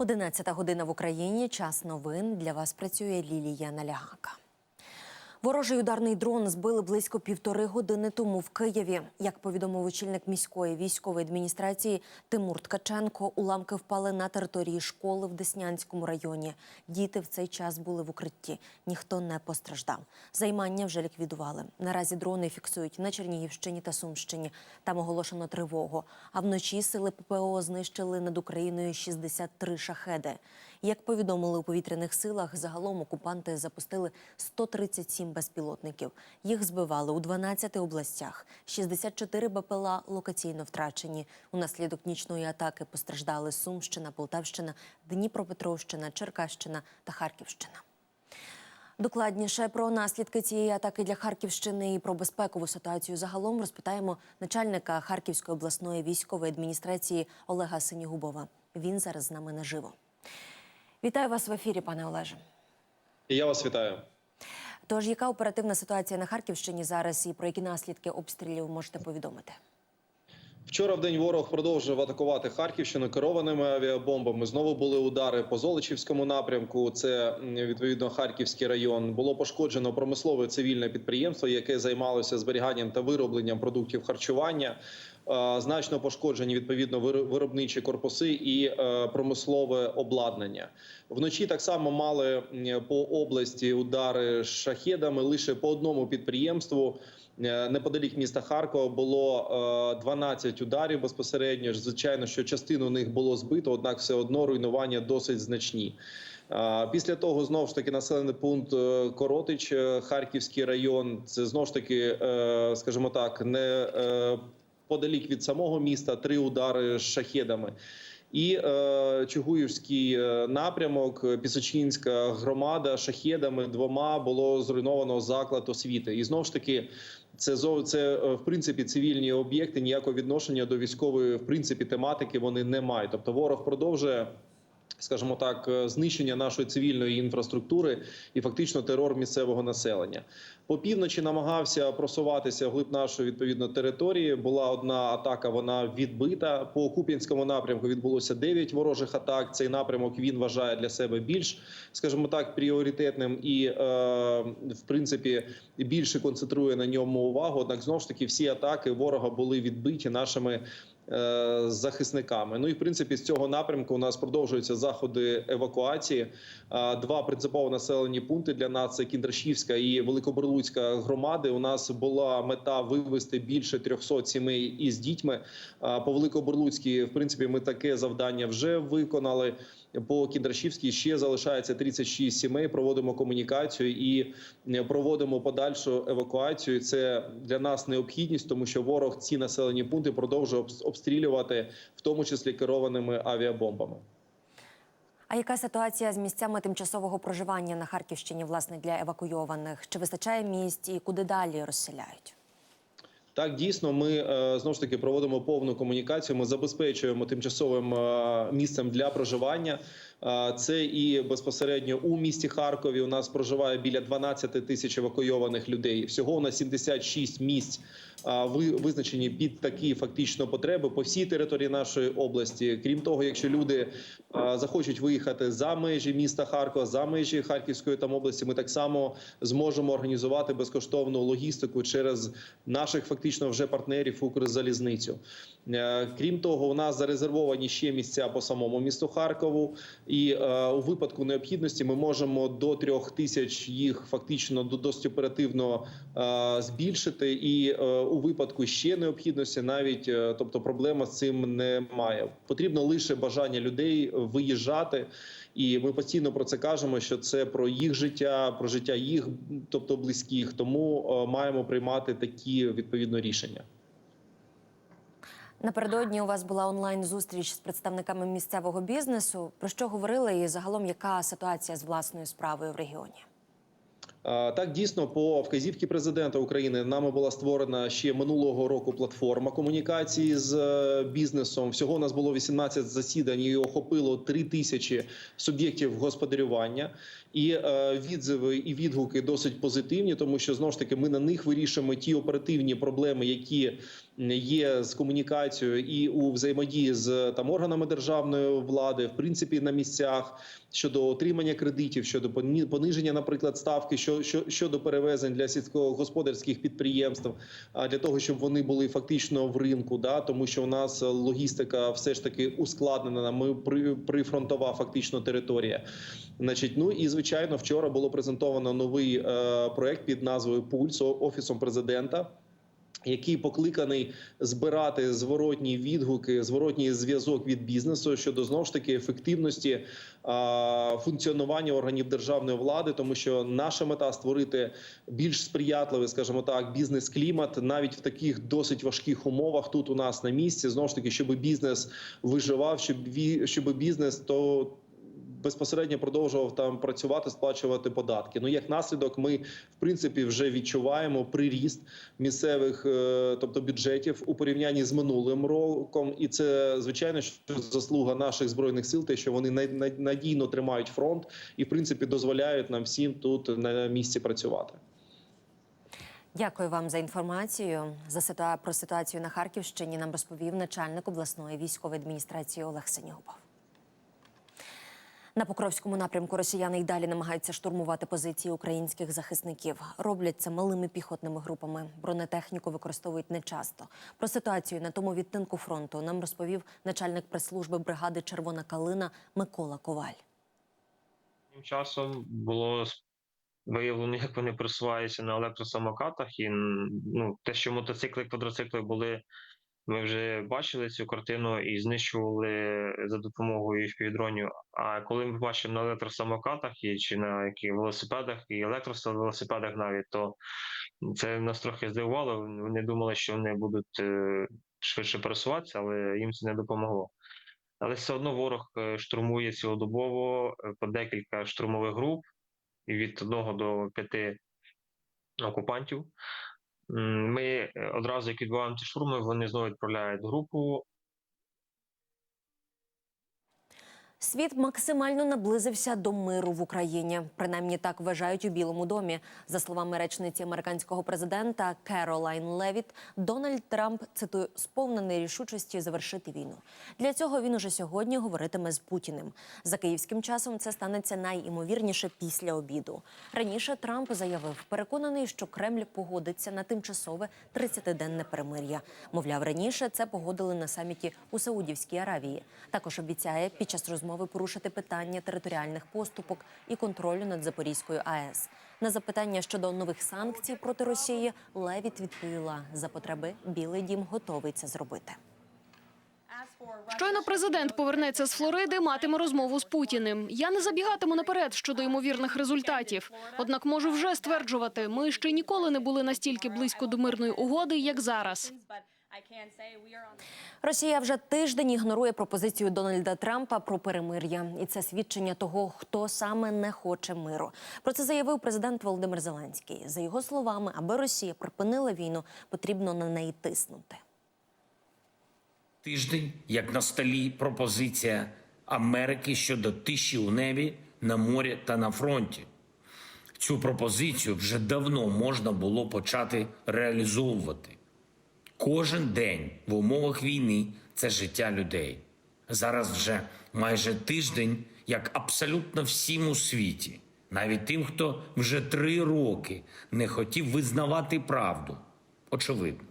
11 година в Україні. Час новин. Для вас працює Лілія Налягака. Ворожий ударний дрон збили близько півтори години тому в Києві. Як повідомив очільник міської військової адміністрації Тимур Ткаченко, уламки впали на території школи в Деснянському районі. Діти в цей час були в укритті. Ніхто не постраждав. Займання вже ліквідували. Наразі дрони фіксують на Чернігівщині та Сумщині. Там оголошено тривогу. А вночі сили ППО знищили над Україною 63 шахеди. Як повідомили у повітряних силах, загалом окупанти запустили 137 безпілотників. Їх збивали у 12 областях. 64 БПЛА локаційно втрачені. Унаслідок нічної атаки постраждали Сумщина, Полтавщина, Дніпропетровщина, Черкащина та Харківщина. Докладніше про наслідки цієї атаки для Харківщини і про безпекову ситуацію загалом розпитаємо начальника Харківської обласної військової адміністрації Олега Синігубова. Він зараз з нами наживо. Вітаю вас в ефірі, пане Олеже. Я вас вітаю. Тож, яка оперативна ситуація на Харківщині зараз і про які наслідки обстрілів можете повідомити? Вчора в день ворог продовжив атакувати Харківщину керованими авіабомбами. Знову були удари по Золочівському напрямку. Це відповідно Харківський район. Було пошкоджено промислове цивільне підприємство, яке займалося зберіганням та виробленням продуктів харчування. Е, Значно пошкоджені відповідно вир- виробничі корпуси і е, промислове обладнання. Вночі так само мали по області удари шахедами лише по одному підприємству. Е, Неподалік міста Харкова було е, 12 ударів безпосередньо. Звичайно, що частину них було збито однак, все одно руйнування досить значні. Після того знову ж таки населений пункт Коротич, Харківський район. Це знову ж таки, скажімо так, не подалік від самого міста. Три удари з шахедами. І е, Чугуївський е, напрямок, Пісочинська громада шахедами двома було зруйновано заклад освіти. І знову ж таки, це це е, в принципі цивільні об'єкти. Ніякого відношення до військової в принципі тематики вони не мають. Тобто ворог продовжує. Скажімо так, е, знищення нашої цивільної інфраструктури і фактично терор місцевого населення по півночі намагався просуватися вглиб нашої відповідно території. Була одна атака, вона відбита. По Куп'янському напрямку відбулося 9 ворожих атак. Цей напрямок він вважає для себе більш, скажімо так, пріоритетним і е, в принципі більше концентрує на ньому увагу. Однак знову ж таки всі атаки ворога були відбиті нашими. Е, Захисниками, ну і в принципі з цього напрямку у нас продовжуються заходи евакуації. А, Два принципово населені пункти для нас це Кіндрашівська і Великоборлуцька громади. У нас була мета вивести більше 300 сімей із дітьми. А, По Великоборлуцькій, в принципі, ми таке завдання вже виконали. По Кіндрашівській ще залишається 36 сімей. Проводимо комунікацію і е, проводимо подальшу евакуацію. Це для нас необхідність, тому що ворог ці населені пункти продовжує обстрілювати, в тому числі керованими авіабомбами. А яка ситуація з місцями тимчасового проживання на Харківщині, власне, для евакуйованих? Чи вистачає місць і куди далі розселяють? Так, дійсно, ми е, знову ж таки проводимо повну комунікацію. Ми забезпечуємо тимчасовим е, місцем для проживання. Це і безпосередньо у місті Харкові. У нас проживає біля 12 тисяч евакуйованих людей. Всього у нас 76 місць ви- визначені під такі фактично потреби по всій території нашої області. Крім того, якщо люди захочуть виїхати за межі міста Харкова, за межі Харківської там області, ми так само зможемо організувати безкоштовну логістику через наших фактично вже партнерів Укрзалізницю. Е, Крім того, у нас зарезервовані ще місця по самому місту Харкову, і е, у випадку необхідності ми можемо до трьох тисяч їх фактично до- досить оперативно е, збільшити. І е, у випадку ще необхідності, навіть е, тобто проблема з цим немає. Потрібно лише бажання людей виїжджати. І ми постійно про це кажемо, що це про їх життя, про життя їх, тобто близьких. Тому е, маємо приймати такі відповідно рішення. Напередодні у вас була онлайн зустріч з представниками місцевого бізнесу. Про що говорили і загалом яка ситуація з власною справою в регіоні? Так, дійсно, по вказівці президента України нами була створена ще минулого року платформа комунікації з е, бізнесом. Всього у нас було 18 засідань і охопило 3 тисячі суб'єктів господарювання. І е, відзиви і відгуки досить позитивні, тому що знову ж таки ми на них вирішуємо ті оперативні проблеми, які є з комунікацією і у взаємодії з там органами державної влади, в принципі, на місцях щодо отримання кредитів, щодо пониження, наприклад, ставки, що щодо перевезень для сільськогосподарських підприємств, а для того, щоб вони були фактично в ринку, да тому що у нас логістика все ж таки ускладнена. Ми при прифронтова фактично територія. Значить, ну і звичайно, вчора було презентовано новий е, проект під назвою Пульс офісом президента. Який покликаний збирати зворотні відгуки, зворотній зв'язок від бізнесу щодо знову ж таки ефективності а, функціонування органів державної влади, тому що наша мета створити більш сприятливий, скажімо так, бізнес-клімат навіть в таких досить важких умовах тут у нас на місці. Знову ж таки, щоб бізнес виживав, щоб щоб бізнес то безпосередньо продовжував там працювати, сплачувати податки. Ну як наслідок, ми в принципі вже відчуваємо приріст місцевих, е, тобто бюджетів у порівнянні з минулим роком, і це звичайно що заслуга наших збройних сил, те, що вони надійно тримають фронт і в принципі дозволяють нам всім тут на місці працювати. Дякую вам за інформацію. За ситуа... про ситуацію на Харківщині нам розповів начальник обласної військової адміністрації Олег Синігубов. На Покровському напрямку росіяни й далі намагаються штурмувати позиції українських захисників. Роблять це малими піхотними групами. Бронетехніку використовують нечасто. Про ситуацію на тому відтинку фронту нам розповів начальник прес-служби бригади Червона калина Микола Коваль. Тим часом було виявлено, як вони просуваються на електросамокатах, і ну, те, що мотоцикли, квадроцикли були, ми вже бачили цю картину і знищували за допомогою FPV-дронів. А коли ми бачимо на електросамокатах і чи на які велосипедах, і електровелосипедах навіть, то це нас трохи здивувало. Вони думали, що вони будуть е, швидше пересуватися, але їм це не допомогло. Але все одно ворог е, штурмує цілодобово е, по декілька штурмових груп від одного до п'яти окупантів. Ми е, одразу, як відбуваємо ці штурми, вони знову відправляють групу. Світ максимально наблизився до миру в Україні. Принаймні так вважають у Білому домі. За словами речниці американського президента Керолайн Левіт, Дональд Трамп цитую сповнений рішучості завершити війну. Для цього він уже сьогодні говоритиме з Путіним. За київським часом це станеться найімовірніше після обіду. Раніше Трамп заявив, переконаний, що Кремль погодиться на тимчасове 30-денне перемир'я. Мовляв, раніше це погодили на саміті у Саудівській Аравії. Також обіцяє під час розмови порушити питання територіальних поступок і контролю над Запорізькою АЕС. На запитання щодо нових санкцій проти Росії Левіт відповіла: за потреби Білий Дім готовий це зробити. Щойно президент повернеться з Флориди, матиме розмову з Путіним. Я не забігатиму наперед щодо ймовірних результатів. Однак можу вже стверджувати, ми ще ніколи не були настільки близько до мирної угоди, як зараз. Росія вже тиждень ігнорує пропозицію Дональда Трампа про перемир'я, і це свідчення того, хто саме не хоче миру. Про це заявив президент Володимир Зеленський. За його словами, аби Росія припинила війну, потрібно на неї тиснути. Тиждень, як на столі пропозиція Америки щодо тиші у небі, на морі та на фронті. Цю пропозицію вже давно можна було почати реалізовувати. Кожен день в умовах війни це життя людей. Зараз вже майже тиждень, як абсолютно всім у світі, навіть тим, хто вже три роки не хотів визнавати правду. Очевидно,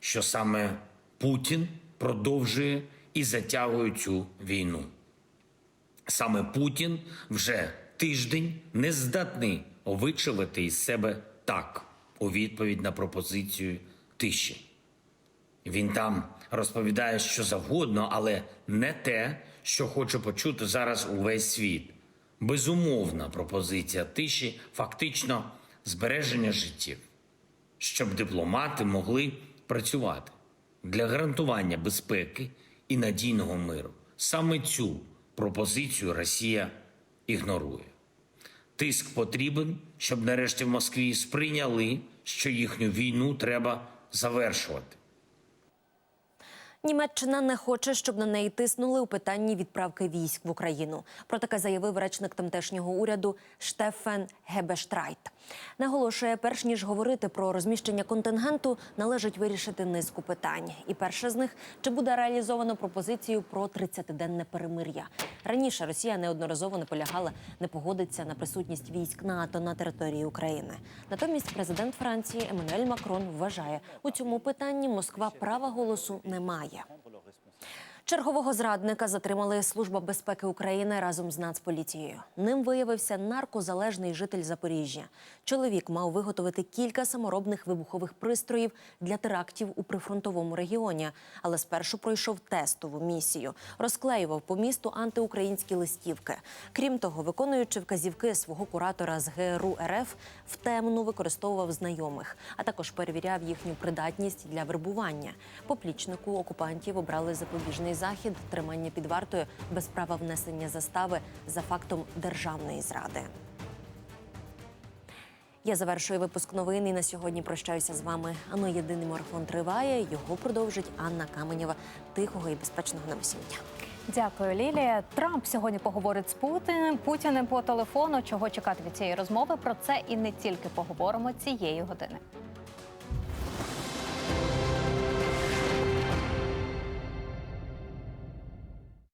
що саме Путін продовжує і затягує цю війну. Саме Путін вже тиждень не здатний вичавити із себе так у відповідь на пропозицію тиші. Він там розповідає що завгодно, але не те, що хоче почути зараз увесь світ. Безумовна пропозиція тиші, фактично збереження життів, щоб дипломати могли працювати для гарантування безпеки і надійного миру. Саме цю пропозицію Росія ігнорує. Тиск потрібен, щоб нарешті в Москві сприйняли, що їхню війну треба завершувати. Німеччина не хоче, щоб на неї тиснули у питанні відправки військ в Україну. Про таке заявив речник тамтешнього уряду Штефен Гебештрайт. Наголошує, перш ніж говорити про розміщення контингенту, належить вирішити низку питань. І перше з них чи буде реалізовано пропозицію про 30-денне перемир'я. Раніше Росія неодноразово наполягала не погодиться на присутність військ НАТО на території України. Натомість президент Франції Еммануель Макрон вважає, у цьому питанні Москва права голосу не має. ouvrière. Чергового зрадника затримали Служба безпеки України разом з Нацполіцією. Ним виявився наркозалежний житель Запоріжжя. Чоловік мав виготовити кілька саморобних вибухових пристроїв для терактів у прифронтовому регіоні, але спершу пройшов тестову місію. Розклеював по місту антиукраїнські листівки. Крім того, виконуючи вказівки свого куратора з ГРУ РФ, втемну використовував знайомих, а також перевіряв їхню придатність для вербування. Поплічнику окупантів обрали запобіжний захід тримання під вартою без права внесення застави за фактом державної зради. Я завершую випуск новин і на сьогодні прощаюся з вами. Ано єдиний марафон триває. Його продовжить Анна Каменєва. Тихого і безпечного нам. Дякую, Лілія. Трамп сьогодні поговорить з Путіним Путіним по телефону. Чого чекати від цієї розмови? Про це і не тільки поговоримо цієї години.